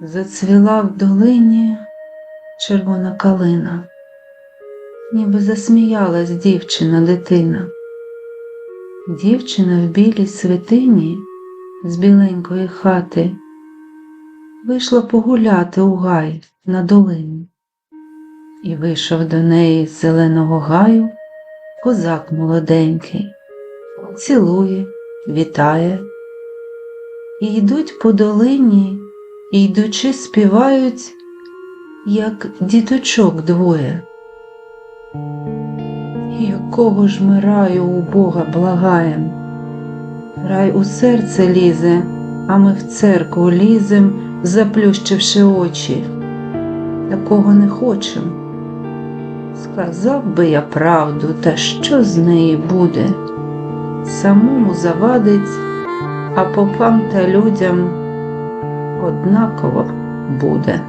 Зацвіла в долині червона калина, ніби засміялась дівчина дитина. Дівчина в білій святині з біленької хати вийшла погуляти у гай на долині. І вийшов до неї з зеленого гаю козак молоденький, цілує, вітає. І йдуть по долині, йдучи співають, як діточок двоє. Якого ж ми раю у Бога благаєм? Рай у серце лізе, а ми в церкву лізем, заплющивши очі. Такого не хочем. Сказав би я правду, та що з неї буде? Самому завадить, а попам та людям однаково буде.